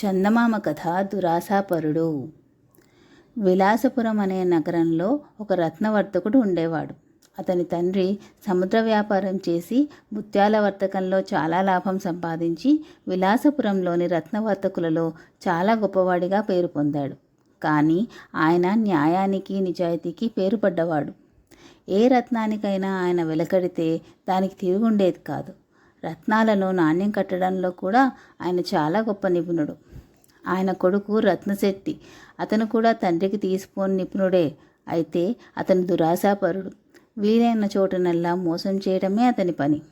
చందమామ కథ దురాశాపరుడు. విలాసపురం అనే నగరంలో ఒక రత్నవర్తకుడు ఉండేవాడు. అతని తండ్రి సముద్ర వ్యాపారం చేసి ముత్యాల వర్తకంలో చాలా లాభం సంపాదించి విలాసపురంలోని రత్నవర్తకులలో చాలా గొప్పవాడిగా పేరు పొందాడు. కానీ ఆయన న్యాయానికి నిజాయితీకి పేరు పడ్డవాడు. ఏ రత్నానికైనా ఆయన వెలకడితే దానికి తిరుగుండేది కాదు. రత్నాలను నాణ్యం కట్టడంలో కూడా ఆయన చాలా గొప్ప నిపుణుడు. ఆయన కొడుకు రత్నశెట్టి. అతను కూడా తండ్రికి తీసిపోని నిపుణుడే. అయితే అతను దురాశాపరుడు. వీలైన చోటనల్లా మోసం చేయడమే అతని పని.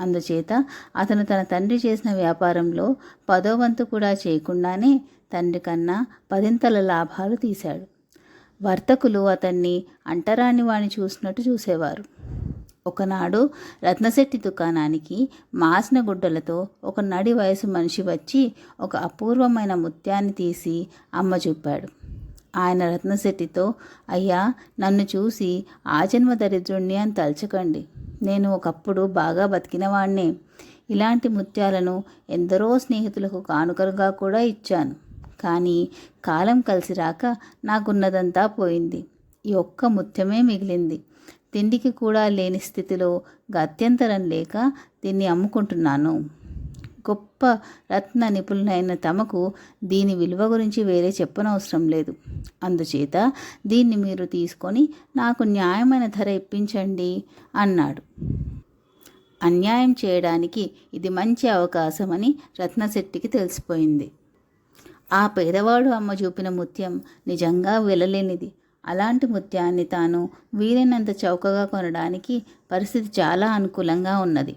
అందుచేత అతను తన తండ్రి చేసిన వ్యాపారంలో పదో వంతు కూడా చేయకుండానే తండ్రి కన్నా పదింతల లాభాలు తీశాడు. వర్తకులు అతన్ని అంటరాని వాణ్ణి చూసినట్టు చూసేవారు. ఒకనాడు రత్నశెట్టి దుకాణానికి మాసిన గుడ్డలతో ఒక నడి వయసు మనిషి వచ్చి ఒక అపూర్వమైన ముత్యాన్ని తీసి అమ్మ చూపాడు. ఆయన రత్నశెట్టితో అయ్యా నన్ను చూసి ఆజన్మ దరిద్రుణ్ణి అని తలచకండి. నేను ఒకప్పుడు బాగా బతికినవాణ్ణే ఇలాంటి ముత్యాలను ఎందరో స్నేహితులకు కానుకలుగా కూడా ఇచ్చాను. కానీ కాలం కలిసి రాక నాకున్నదంతా పోయింది. ఈ ఒక్క ముత్యమే మిగిలింది. తిండికి కూడా లేని స్థితిలో గత్యంతరం లేక దీన్ని అమ్ముకుంటున్నాను. గొప్ప రత్న నిపుణులైన తమకు దీని విలువ గురించి వేరే చెప్పనవసరం లేదు. అందుచేత దీన్ని మీరు తీసుకొని నాకు న్యాయమైన ధర ఇప్పించండి అన్నాడు. అన్యాయం చేయడానికి ఇది మంచి అవకాశమని రత్నశెట్టికి తెలిసిపోయింది. ఆ పేదవాడు అమ్మ చూపిన ముత్యం నిజంగా వెలలేనిది. అలాంటి ముత్యాన్ని తాను వీలైనంత చౌకగా కొనడానికి పరిస్థితి చాలా అనుకూలంగా ఉన్నది.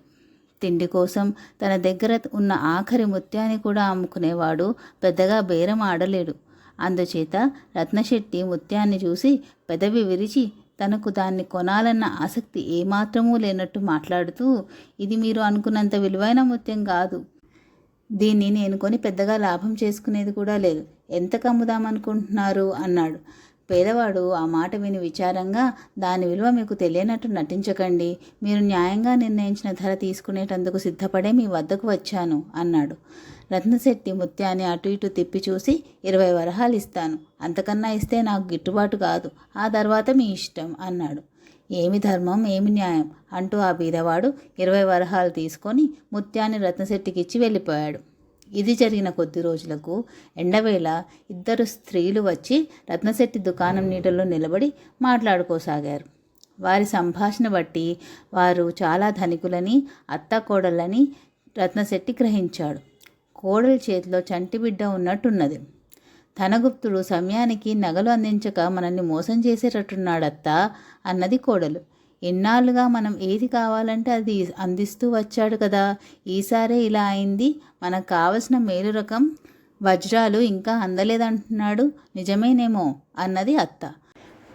తిండి కోసం తన దగ్గర ఉన్న ఆఖరి ముత్యాన్ని కూడా అమ్ముకునేవాడు పెద్దగా బేరం ఆడలేడు. అందుచేత రత్నశెట్టి ముత్యాన్ని చూసి పెదవి విరిచి తనకు దాన్ని కొనాలన్న ఆసక్తి ఏమాత్రమూ లేనట్టు మాట్లాడుతూ ఇది మీరు అనుకున్నంత విలువైన ముత్యం కాదు. దీన్ని నేను కొని పెద్దగా లాభం చేసుకునేది కూడా లేదు. ఎంతకు కమ్ముదామనుకుంటున్నారు? అన్నాడు. పేదవాడు ఆ మాట విని విచారంగా దాని విలువ మీకు తెలియనట్టు నటించకండి. మీరు న్యాయంగా నిర్ణయించిన ధర తీసుకునేటందుకు సిద్ధపడే మీ వద్దకు వచ్చాను అన్నాడు. రత్నశెట్టి ముత్యాన్ని అటు ఇటు తిప్పి చూసి ఇరవై వరహాలు ఇస్తాను. అంతకన్నా ఇస్తే నాకు గిట్టుబాటు కాదు. ఆ తర్వాత మీ ఇష్టం అన్నాడు. ఏమి ధర్మం ఏమి న్యాయం అంటూ ఆ బీదవాడు ఇరవై వరహాలు తీసుకొని ముత్యాన్ని రత్నశెట్టికిచ్చి వెళ్ళిపోయాడు. ఇది జరిగిన కొద్ది రోజులకు ఎండవేళ ఇద్దరు స్త్రీలు వచ్చి రత్నశెట్టి దుకాణం నీడలో నిలబడి మాట్లాడుకోసాగారు. వారి సంభాషణ బట్టి వారు చాలా ధనికులని అత్త కోడళ్ళని రత్నశెట్టి గ్రహించాడు. కోడలి చేతిలో చంటి బిడ్డ ఉన్నట్టున్నది. ధనగుప్తుడు సమయానికి నగలు అందించక మనల్ని మోసం చేసేటట్టున్నాడత్తా అన్నది కోడలు. ఎన్నాళ్ళుగా మనం ఏది కావాలంటే అది అందిస్తూ వచ్చాడు కదా. ఈసారే ఇలా అయింది. మనకు కావలసిన మేలు రకం వజ్రాలు ఇంకా అందలేదంటున్నాడు. నిజమేనేమో అన్నది అత్త.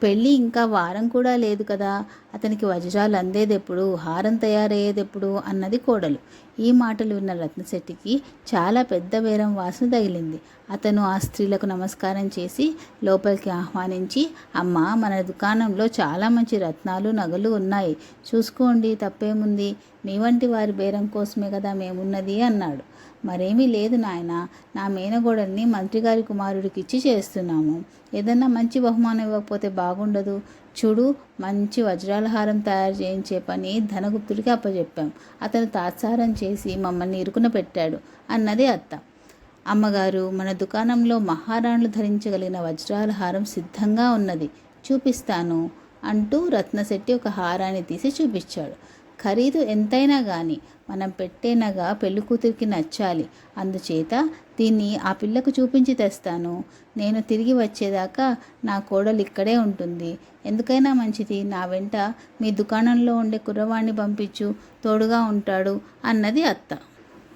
పెళ్ళి ఇంకా వారం కూడా లేదు కదా. అతనికి వజ్రాలు అందేదెప్పుడు హారం తయారయ్యేదెప్పుడు అన్నది కోడలు. ఈ మాటలు విన్న రత్నశెట్టికి చాలా పెద్ద బేరం వాసన తగిలింది. అతను ఆ స్త్రీలకు నమస్కారం చేసి లోపలికి ఆహ్వానించి అమ్మ మన దుకాణంలో చాలా మంచి రత్నాలు నగలు ఉన్నాయి. చూసుకోండి తప్పేముంది? మీ వంటి వారి బేరం కోసమే కదా మేమున్నది అన్నాడు. మరేమీ లేదు నాయన నా మేనగోడల్ని మంత్రిగారి కుమారుడికి ఇచ్చి చేస్తున్నాము. ఏదన్నా మంచి బహుమానం ఇవ్వకపోతే బాగుండదు. చూడు మంచి వజ్రాల హారం తయారు చేయించే పని ధనగుప్తుడికి అప్పచెప్పాం అతను తాత్సారం చేసి మమ్మల్ని ఇరుకున పెట్టాడు అన్నది అత్త. అమ్మగారు మన దుకాణంలో మహారాణులు ధరించగలిగిన వజ్రాల హారం సిద్ధంగా ఉన్నది. చూపిస్తాను అంటూ రత్నశెట్టి ఒక హారాన్ని తీసి చూపించాడు. ఖరీదు ఎంతైనా కానీ మనం పెట్టేనగా పెళ్ళి కూతురికి నచ్చాలి. అందుచేత దీన్ని ఆ పిల్లకు చూపించి తెస్తాను. నేను తిరిగి వచ్చేదాకా నా కోడలు ఇక్కడే ఉంటుంది. ఎందుకైనా మంచిది. నా వెంట మీ దుకాణంలో ఉండే కుర్రవాణ్ణి పంపించు. తోడుగా ఉంటాడు అన్నది అత్త.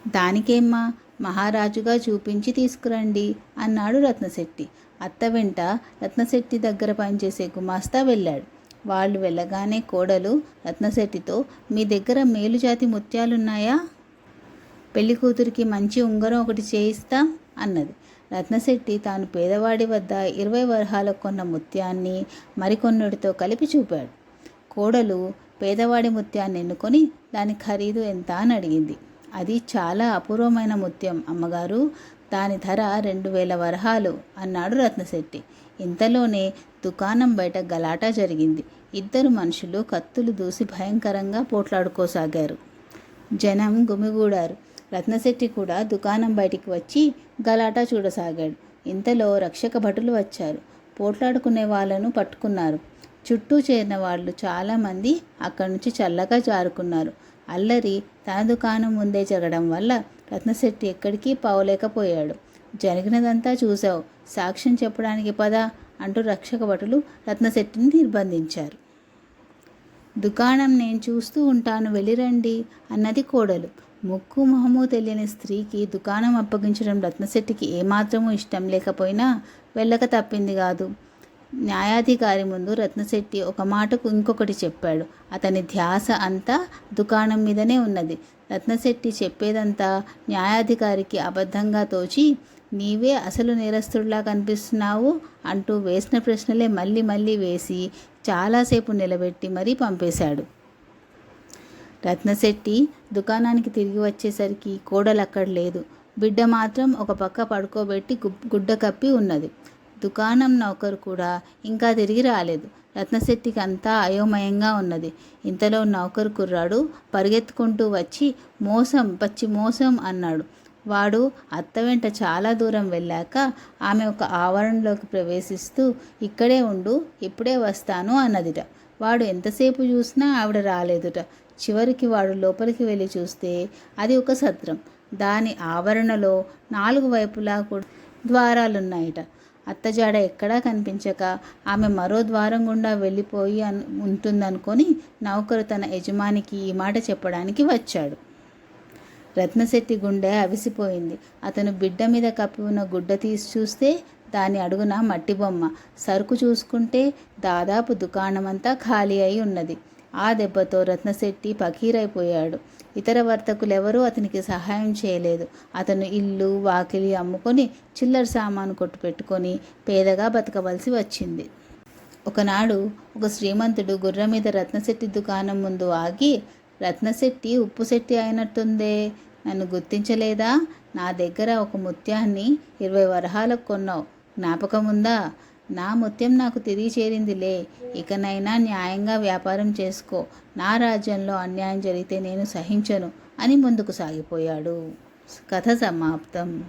దానికేమ్మా? మహారాజుగా చూపించి తీసుకురండి అన్నాడు రత్నశెట్టి. అత్త వెంట రత్నశెట్టి దగ్గర పనిచేసే గుమాస్తా వెళ్ళాడు. వాళ్ళు వెళ్ళగానే కోడలు రత్నశెట్టితో మీ దగ్గర మేలుజాతి ముత్యాలున్నాయా? పెళ్ళి కూతురికి మంచి ఉంగరం ఒకటి చేయిస్తాం అన్నది. రత్నశెట్టి తాను పేదవాడి వద్ద ఇరవై వరహాలకు కొన్న ముత్యాన్ని మరికొన్నిటితో కలిపి చూపాడు. కోడలు పేదవాడి ముత్యాన్ని ఎన్నుకొని దాని ఖరీదు ఎంత అని అడిగింది. అది చాలా అపూర్వమైన ముత్యం అమ్మగారు. దాని ధర రెండు వేల వరహాలు అన్నాడు రత్నశెట్టి. ఇంతలోనే దుకాణం బయట గలాటా జరిగింది. ఇద్దరు మనుషులు కత్తులు దూసి భయంకరంగా పోట్లాడుకోసాగారు. జనం గుమిగూడారు. రత్నశెట్టి కూడా దుకాణం బయటికి వచ్చి గలాటా చూడసాగాడు. ఇంతలో రక్షక భటులు వచ్చారు. పోట్లాడుకునే వాళ్ళను పట్టుకున్నారు. చుట్టూ చేరిన వాళ్ళు చాలామంది అక్కడి నుంచి చల్లగా జారుకున్నారు. అల్లరి తన దుకాణం ముందే జరగడం వల్ల రత్నశెట్టి ఎక్కడికి పోలేకపోయాడు జరిగినదంతా చూసావు సాక్ష్యం చెప్పడానికి పద అంటూ రక్షక భటులు రత్నశెట్టిని నిర్బంధించారు. దుకాణం నేను చూస్తూ ఉంటాను వెళ్ళిరండి అన్నది కోడలు. ముక్కు మొహము తెలియని స్త్రీకి దుకాణం అప్పగించడం రత్నశెట్టికి ఏమాత్రమూ ఇష్టం లేకపోయినా వెళ్ళక తప్పింది కాదు. న్యాయాధికారి ముందు రత్నశెట్టి ఒక మాటకు ఇంకొకటి చెప్పాడు. అతని ధ్యాస అంతా దుకాణం మీదనే ఉన్నది. రత్నశెట్టి చెప్పేదంతా న్యాయాధికారికి అబద్ధంగా తోచి నీవే అసలు నేరస్తుడిలా కనిపిస్తున్నావు అంటూ వేసిన ప్రశ్నలే మళ్ళీ మళ్ళీ వేసి చాలాసేపు నిలబెట్టి మరీ పంపేశాడు. రత్నశెట్టి దుకాణానికి తిరిగి వచ్చేసరికి కోడలు అక్కడ లేదు. బిడ్డ మాత్రం ఒక పక్క పడుకోబెట్టి గుడ్డ కప్పి ఉన్నది. దుకాణం నౌకరు కూడా ఇంకా తిరిగి రాలేదు. రత్నశెట్టికి అంతా అయోమయంగా ఉన్నది. ఇంతలో నౌకరు కుర్రాడు పరిగెత్తుకుంటూ వచ్చి మోసం పచ్చి మోసం అన్నాడు. వాడు అత్త వెంట చాలా దూరం వెళ్ళాక ఆమె ఒక ఆవరణలోకి ప్రవేశిస్తూ ఇక్కడే ఉండు ఇప్పుడే వస్తాను అన్నదిట. వాడు ఎంతసేపు చూసినా ఆవిడ రాలేదుట. చివరికి వాడు లోపలికి వెళ్ళి చూస్తే అది ఒక సత్రం. దాని ఆవరణలో నాలుగు వైపులా కూడా ద్వారాలున్నాయట. అత్తజాడ ఎక్కడా కనిపించక ఆమె మరో ద్వారం గుండా వెళ్ళిపోయి అన్ ఉంటుందనుకొని నౌకరు తన యజమానికి ఈ మాట చెప్పడానికి వచ్చాడు. రత్నశెట్టి గుండె అవిసిపోయింది. అతను బిడ్డ మీద కప్పి ఉన్న గుడ్డ తీసి చూస్తే దాని అడుగున మట్టి బొమ్మ. సరుకు చూసుకుంటే దాదాపు దుకాణమంతా ఖాళీ అయి ఉన్నది. ఆ దెబ్బతో రత్నశెట్టి పకీరైపోయాడు. ఇతర వర్తకులెవరూ అతనికి సహాయం చేయలేదు. అతను ఇల్లు వాకిలి అమ్ముకొని చిల్లర సామాను కొట్టు పెట్టుకొని పేదగా బతకవలసి వచ్చింది. ఒకనాడు ఒక శ్రీమంతుడు గుర్రం మీద రత్నశెట్టి దుకాణం ముందు ఆగి రత్నశెట్టి ఉప్పు శెట్టి అయినట్టుందే. నన్ను గుర్తించలేదా? నా దగ్గర ఒక ముత్యాన్ని ఇరవై వరహాలకు కొన్నావు. జ్ఞాపకం ఉందా నా ముత్యం నాకు తిరిగి చేరిందిలే. ఇకనైనా న్యాయంగా వ్యాపారం చేసుకో. నా రాజ్యంలో అన్యాయం జరిగితే నేను సహించను అని ముందుకు సాగిపోయాడు. కథ సమాప్తం.